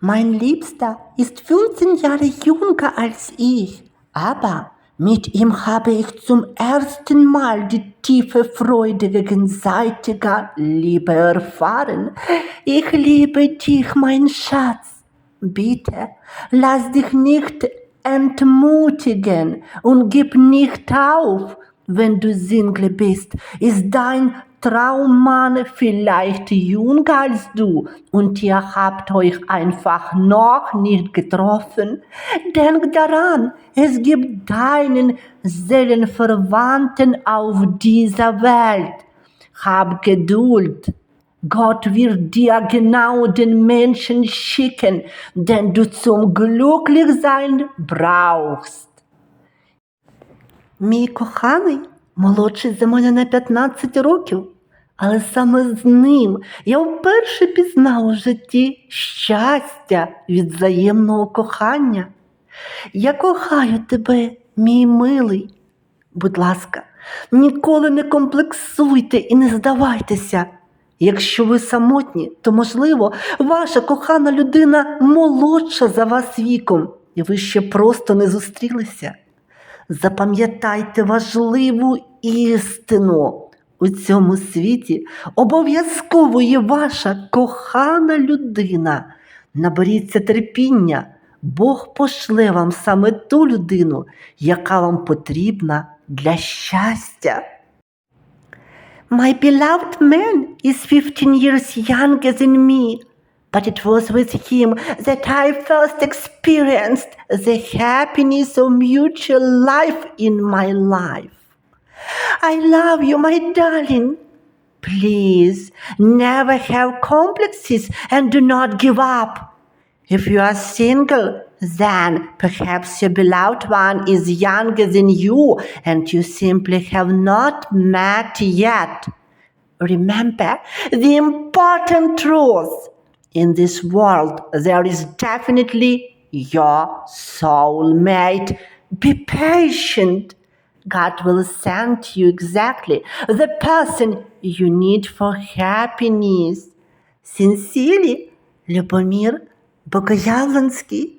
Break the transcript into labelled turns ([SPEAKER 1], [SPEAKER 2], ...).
[SPEAKER 1] Mein Liebster ist 15 Jahre jünger als ich, aber mit ihm habe ich zum ersten Mal die tiefe Freude gegenseitiger Liebe erfahren. Ich liebe dich, mein Schatz. Bitte, lass dich nicht entmutigen und gib nicht auf. Wenn du Single bist, ist dein Traummann vielleicht jünger als du und ihr habt euch einfach noch nicht getroffen. Denk daran, es gibt deinen Seelenverwandten auf dieser Welt. Hab Geduld. Gott wird dir genau den Menschen schicken, den du zum Glücklichsein brauchst. Мій коханий молодший за мене на 15 років, Але саме з ним я вперше пізнав у житті щастя від взаємного кохання. Я кохаю тебе, мій милий. Будь ласка, ніколи не комплексуйте і не здавайтеся. Якщо ви самотні, то, можливо, ваша кохана людина молодша за вас віком, і ви ще просто не зустрілися. Запам'ятайте важливу істину. У цьому світі обов'язково є ваша кохана людина. Наберіться терпіння, Бог пошле вам саме ту людину, яка вам потрібна для щастя. My beloved man is 15 years younger than me, but it was with him that I first experienced the happiness of mutual life in my life. I love you, my darling. Please never have complexes and do not give up. If you are single, then perhaps your beloved one is younger than you and you simply have not met yet. Remember the important truth. In this world, there is definitely your soulmate. Be patient. God will send you exactly the person you need for happiness. Sincerely, Любомир Богоявленський.